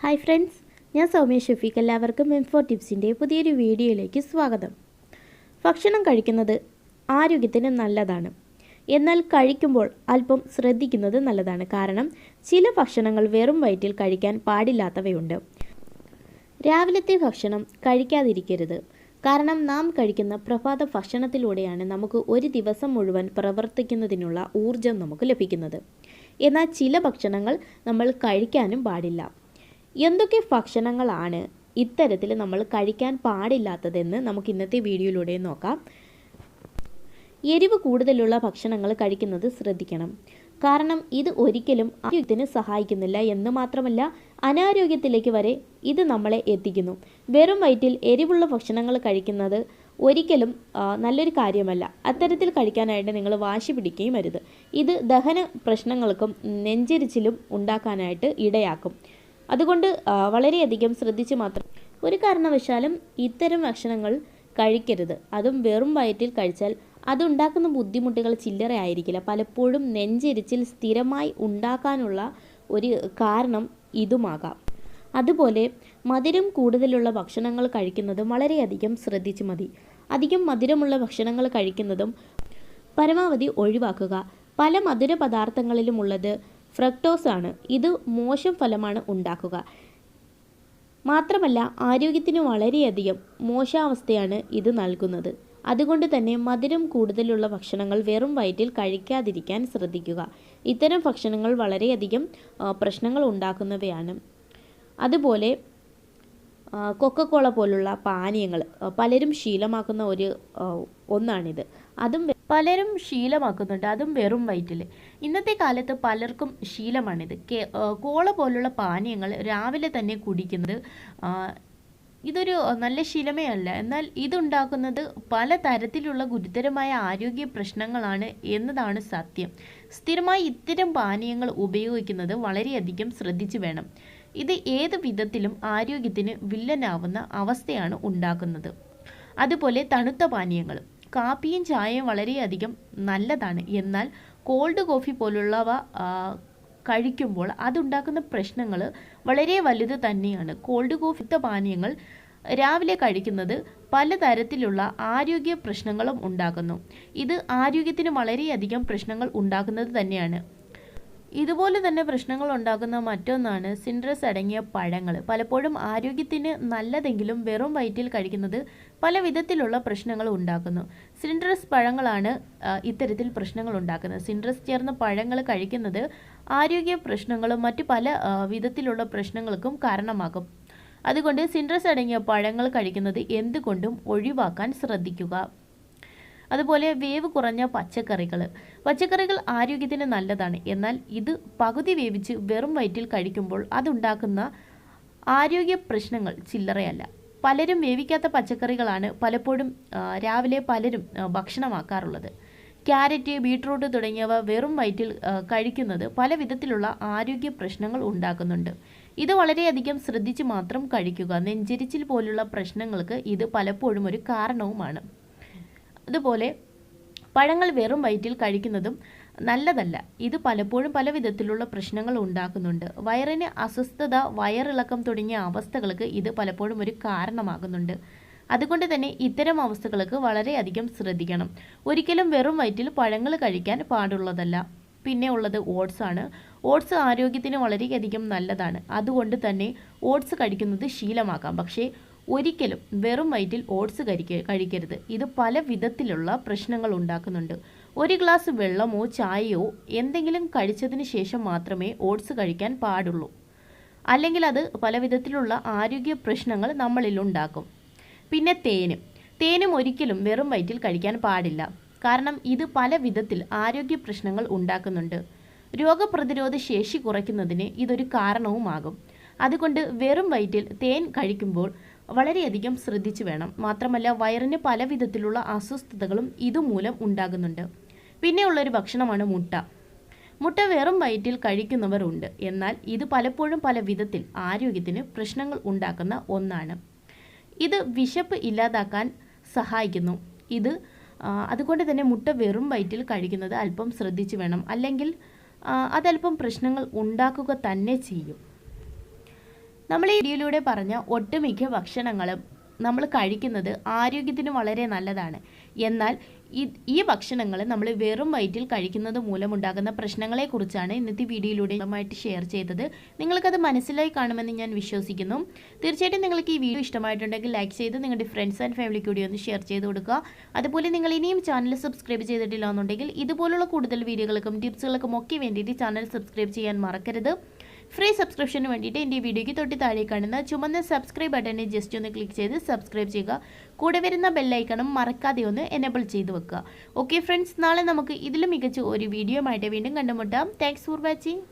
Hi friends ഞാൻ സൗമ്യ ഷഫീഖ് എല്ലാവർക്കും M four ടിപ്സിന്റെ പുതിയൊരു വീഡിയോയിലേക്ക് സ്വാഗതം. ഭക്ഷണം കഴിക്കുന്നത് ആരോഗ്യത്തിന് നല്ലതാണ്. എന്നാൽ കഴിക്കുമ്പോൾ അല്പം ശ്രദ്ധിക്കുന്നത് നല്ലതാണ്. കാരണം ചില ഭക്ഷണങ്ങൾ വെറും വയറ്റിൽ കഴിക്കാൻ പാടില്ലാത്തവയുണ്ട്. രാവിലത്തെ ഭക്ഷണം കഴിക്കാതിരിക്കരുത്. കാരണം നാം കഴിക്കുന്ന പ്രഭാത ഭക്ഷണത്തിലൂടെയാണ് നമുക്ക് ഒരു ദിവസം മുഴുവൻ പ്രവർത്തിക്കുന്നതിനുള്ള ഊർജം നമുക്ക് ലഭിക്കുന്നത്. എന്നാൽ ചില ഭക്ഷണങ്ങൾ നമ്മൾ കഴിക്കാനും പാടില്ല. എന്തൊക്കെ ഭക്ഷണങ്ങളാണ് ഇത്തരത്തിൽ നമ്മൾ കഴിക്കാൻ പാടില്ലാത്തതെന്ന് നമുക്ക് ഇന്നത്തെ വീഡിയോയിലൂടെ നോക്കാം. എരിവ് കൂടുതലുള്ള ഭക്ഷണങ്ങൾ കഴിക്കുന്നത് ശ്രദ്ധിക്കണം. കാരണം ഇത് ഒരിക്കലും ആരോഗ്യത്തിന് സഹായിക്കുന്നില്ല എന്ന് മാത്രമല്ല അനാരോഗ്യത്തിലേക്ക് വരെ ഇത് നമ്മളെ എത്തിക്കുന്നു. വെറും വയറ്റിൽ എരിവുള്ള ഭക്ഷണങ്ങൾ കഴിക്കുന്നത് ഒരിക്കലും നല്ലൊരു കാര്യമല്ല. അത്തരത്തിൽ കഴിക്കാനായിട്ട് നിങ്ങൾ വാശി പിടിക്കുകയും അരുത്. ഇത് ദഹന പ്രശ്നങ്ങൾക്കും നെഞ്ചരിച്ചിലും ഉണ്ടാക്കാനായിട്ട് ഇടയാക്കും. അതുകൊണ്ട് വളരെയധികം ശ്രദ്ധിച്ച് മാത്രം. ഒരു കാരണവശാലും ഇത്തരം ഭക്ഷണങ്ങൾ കഴിക്കരുത്. അതും വെറും വയറ്റിൽ കഴിച്ചാൽ അതുണ്ടാക്കുന്ന ബുദ്ധിമുട്ടുകൾ ചില്ലറ ആയിരിക്കില്ല. പലപ്പോഴും നെഞ്ചെരിച്ചിൽ സ്ഥിരമായി ഉണ്ടാക്കാനുള്ള ഒരു കാരണം ഇതുമാകാം. അതുപോലെ മധുരം കൂടുതലുള്ള ഭക്ഷണങ്ങൾ കഴിക്കുന്നതും വളരെയധികം ശ്രദ്ധിച്ചു മതി. അധികം മധുരമുള്ള ഭക്ഷണങ്ങൾ കഴിക്കുന്നതും പരമാവധി ഒഴിവാക്കുക. പല മധുര പദാർത്ഥങ്ങളിലുമുള്ളത് ഫ്രക്ടോസ് ആണ് ഇത് മോശം ഫലമാണ് ഉണ്ടാക്കുക. മാത്രമല്ല ആരോഗ്യത്തിന് വളരെയധികം മോശാവസ്ഥയാണ് ഇത് നൽകുന്നത്. അതുകൊണ്ട് തന്നെ മധുരം കൂടുതലുള്ള ഭക്ഷണങ്ങൾ വെറും വയറ്റിൽ കഴിക്കാതിരിക്കാൻ ശ്രദ്ധിക്കുക. ഇത്തരം ഭക്ഷണങ്ങൾ വളരെയധികം പ്രശ്നങ്ങൾ ഉണ്ടാക്കുന്നവയാണ്. അതുപോലെ കൊക്കക്കോള പോലുള്ള പാനീയങ്ങൾ പലരും ശീലമാക്കുന്ന ഒരു ഒന്നാണിത്. അതും പലരും ശീലമാക്കുന്നുണ്ട്. അതും വെറും വയറ്റിൽ ഇന്നത്തെ കാലത്ത് പലർക്കും ശീലമാണിത്. കേ കോള പോലുള്ള പാനീയങ്ങൾ രാവിലെ തന്നെ കുടിക്കുന്നത് ഇതൊരു നല്ല ശീലമേ അല്ല. എന്നാൽ ഇതുണ്ടാക്കുന്നത് പല തരത്തിലുള്ള ഗുരുതരമായ ആരോഗ്യ പ്രശ്നങ്ങളാണ് എന്നതാണ് സത്യം. സ്ഥിരമായി ഇത്തരം പാനീയങ്ങൾ ഉപയോഗിക്കുന്നത് വളരെയധികം ശ്രദ്ധിച്ചു വേണം. ഇത് ഏത് വിധത്തിലും ആരോഗ്യത്തിന് വില്ലനാവുന്ന അവസ്ഥയാണ് ഉണ്ടാക്കുന്നത്. അതുപോലെ തണുത്ത പാനീയങ്ങൾ കാപ്പിയും ചായയും വളരെയധികം നല്ലതാണ്. എന്നാൽ കോൾഡ് കോഫി പോലുള്ളവ കഴിക്കുമ്പോൾ അതുണ്ടാക്കുന്ന പ്രശ്നങ്ങൾ വളരെ വലുത് തന്നെയാണ്. കോൾഡ് കോഫിത്ത പാനീയങ്ങൾ രാവിലെ കഴിക്കുന്നത് പലതരത്തിലുള്ള ആരോഗ്യ പ്രശ്നങ്ങളും ഉണ്ടാക്കുന്നു. ഇത് ആരോഗ്യത്തിന് വളരെയധികം പ്രശ്നങ്ങൾ ഉണ്ടാക്കുന്നത് തന്നെയാണ്. ഇതുപോലെ തന്നെ പ്രശ്നങ്ങൾ ഉണ്ടാക്കുന്ന മറ്റൊന്നാണ് സിൻഡ്രസ് അടങ്ങിയ പഴങ്ങൾ. പലപ്പോഴും ആരോഗ്യത്തിന് നല്ലതെങ്കിലും വെറും വയറ്റിൽ കഴിക്കുന്നത് പല വിധത്തിലുള്ള പ്രശ്നങ്ങൾ ഉണ്ടാക്കുന്നു. സിൻഡ്രസ് പഴങ്ങളാണ് ഇത്തരത്തിൽ പ്രശ്നങ്ങൾ ഉണ്ടാക്കുന്നത്. സിൻഡ്രസ് ചേർന്ന പഴങ്ങൾ കഴിക്കുന്നത് ആരോഗ്യ പ്രശ്നങ്ങളും മറ്റു പല വിധത്തിലുള്ള പ്രശ്നങ്ങൾക്കും കാരണമാകും. അതുകൊണ്ട് സിൻഡ്രസ് അടങ്ങിയ പഴങ്ങൾ കഴിക്കുന്നത് എന്തുകൊണ്ടും ഒഴിവാക്കാൻ ശ്രദ്ധിക്കുക. അതുപോലെ വേവ് കുറഞ്ഞ പച്ചക്കറികൾ പച്ചക്കറികൾ ആരോഗ്യത്തിന് നല്ലതാണ്. എന്നാൽ ഇത് പകുതി വേവിച്ച് വെറും വയറ്റിൽ കഴിക്കുമ്പോൾ അതുണ്ടാക്കുന്ന ആരോഗ്യ പ്രശ്നങ്ങൾ ചില്ലറയല്ല. പലരും വേവിക്കാത്ത പച്ചക്കറികളാണ് പലപ്പോഴും രാവിലെ പലരും ഭക്ഷണമാക്കാറുള്ളത്. ക്യാരറ്റ് ബീട്രൂട്ട് തുടങ്ങിയവ വെറും വയറ്റിൽ കഴിക്കുന്നത് പല വിധത്തിലുള്ള ആരോഗ്യ പ്രശ്നങ്ങൾ ഉണ്ടാക്കുന്നുണ്ട്. ഇത് വളരെയധികം ശ്രദ്ധിച്ച് മാത്രം കഴിക്കുക. നെഞ്ചരിച്ചിൽ പോലുള്ള പ്രശ്നങ്ങൾക്ക് ഇത് പലപ്പോഴും ഒരു കാരണവുമാണ്. അതുപോലെ പഴങ്ങൾ വെറും വയറ്റിൽ കഴിക്കുന്നതും നല്ലതല്ല. ഇത് പലപ്പോഴും പല വിധത്തിലുള്ള പ്രശ്നങ്ങൾ ഉണ്ടാക്കുന്നുണ്ട്. വയറിന് അസ്വസ്ഥത വയറിളക്കം തുടങ്ങിയ അവസ്ഥകൾക്ക് ഇത് പലപ്പോഴും ഒരു കാരണമാകുന്നുണ്ട്. അതുകൊണ്ട് തന്നെ ഇത്തരം അവസ്ഥകൾക്ക് വളരെയധികം ശ്രദ്ധിക്കണം. ഒരിക്കലും വെറും വയറ്റിൽ പഴങ്ങൾ കഴിക്കാൻ പാടുള്ളതല്ല. പിന്നെ ഉള്ളത് ഓട്സ് ആണ്. ഓട്സ് ആരോഗ്യത്തിന് വളരെയധികം നല്ലതാണ്. അതുകൊണ്ട് തന്നെ ഓട്സ് കഴിക്കുന്നത് ശീലമാക്കാം. പക്ഷേ ഒരിക്കലും വെറും വയറ്റിൽ ഓട്സ് കഴിക്ക കഴിക്കരുത്. ഇത് പല വിധത്തിലുള്ള പ്രശ്നങ്ങൾ ഉണ്ടാക്കുന്നുണ്ട്. ഒരു ഗ്ലാസ് വെള്ളമോ ചായയോ എന്തെങ്കിലും കഴിച്ചതിന് ശേഷം മാത്രമേ ഓട്സ് കഴിക്കാൻ പാടുള്ളൂ. അല്ലെങ്കിൽ അത് പല വിധത്തിലുള്ള ആരോഗ്യ പ്രശ്നങ്ങൾ നമ്മളിൽ ഉണ്ടാക്കും. പിന്നെ തേനും. തേനും ഒരിക്കലും വെറും വയറ്റിൽ കഴിക്കാൻ പാടില്ല. കാരണം ഇത് പല വിധത്തിൽ ആരോഗ്യ പ്രശ്നങ്ങൾ ഉണ്ടാക്കുന്നുണ്ട്. രോഗപ്രതിരോധ ശേഷി കുറയ്ക്കുന്നതിന് ഇതൊരു കാരണവുമാകും. അതുകൊണ്ട് വെറും വയറ്റിൽ തേൻ കഴിക്കുമ്പോൾ വളരെയധികം ശ്രദ്ധിച്ചു വേണം. മാത്രമല്ല വയറിന് പല വിധത്തിലുള്ള അസ്വസ്ഥതകളും ഇതുമൂലം ഉണ്ടാകുന്നുണ്ട്. പിന്നെയുള്ളൊരു ഭക്ഷണമാണ് മുട്ട. മുട്ട വെറും വയറ്റിൽ കഴിക്കുന്നവർ ഉണ്ട് എന്നാൽ ഇത് പലപ്പോഴും പല വിധത്തിൽ ആരോഗ്യത്തിന് പ്രശ്നങ്ങൾ ഉണ്ടാക്കുന്ന ഒന്നാണ്. ഇത് വിശപ്പ് ഇല്ലാതാക്കാൻ സഹായിക്കുന്നു. ഇത് അതുകൊണ്ട് തന്നെ മുട്ട വെറും വയറ്റിൽ കഴിക്കുന്നത് അല്പം ശ്രദ്ധിച്ചു വേണം. അല്ലെങ്കിൽ അതല്പം പ്രശ്നങ്ങൾ ഉണ്ടാക്കുക തന്നെ ചെയ്യും. നമ്മൾ ഈ വീഡിയോയിലൂടെ പറഞ്ഞ ഒട്ടുമിക്ക ഭക്ഷണങ്ങളും നമ്മൾ കഴിക്കുന്നത് ആരോഗ്യത്തിന് വളരെ നല്ലതാണ്. എന്നാൽ ഈ ഭക്ഷണങ്ങൾ നമ്മൾ വെറും വയറ്റിൽ കഴിക്കുന്നത് മൂലമുണ്ടാകുന്ന പ്രശ്നങ്ങളെക്കുറിച്ചാണ് ഇന്നത്തെ വീഡിയോയിലൂടെ ഇഷ്ടമായിട്ട് ഷെയർ ചെയ്തത്. നിങ്ങൾക്കത് മനസ്സിലായി കാണുമെന്ന് ഞാൻ വിശ്വസിക്കുന്നു. തീർച്ചയായിട്ടും നിങ്ങൾക്ക് ഈ വീഡിയോ ഇഷ്ടമായിട്ടുണ്ടെങ്കിൽ ലൈക്ക് ചെയ്ത് നിങ്ങളുടെ ഫ്രണ്ട്സ് ആൻഡ് ഫാമിലിക്ക് കൂടി ഒന്ന് ഷെയർ ചെയ്ത് കൊടുക്കുക. അതുപോലെ നിങ്ങൾ ഇനിയും ചാനൽ സബ്സ്ക്രൈബ് ചെയ്തിട്ടില്ല എന്നുണ്ടെങ്കിൽ ഇതുപോലുള്ള കൂടുതൽ വീഡിയോകൾക്കും ടിപ്സുകൾക്കും ഒക്കെ വേണ്ടിയിട്ട് ചാനൽ സബ്സ്ക്രൈബ് ചെയ്യാൻ മറക്കരുത്. ഫ്രീ സബ്സ്ക്രിപ്ഷന് വേണ്ടിയിട്ട് എന്റെ വീഡിയോയ്ക്ക് തൊട്ട് താഴെ കാണുന്ന ചുമന്ന സബ്സ്ക്രൈബ് ബട്ടണിൽ ജസ്റ്റ് ഒന്ന് ക്ലിക്ക് ചെയ്ത് സബ്സ്ക്രൈബ് ചെയ്യുക. കൂടെ വരുന്ന ബെല്ലൈക്കണം മറക്കാതെ ഒന്ന് എനേബിൾ ചെയ്ത് വെക്കുക. ഓക്കെ ഫ്രണ്ട്സ് നാളെ നമുക്ക് ഇതിലും മികച്ച ഒരു വീഡിയോ ആയിട്ട് വീണ്ടും കണ്ടുമുട്ടാം. Thanks for watching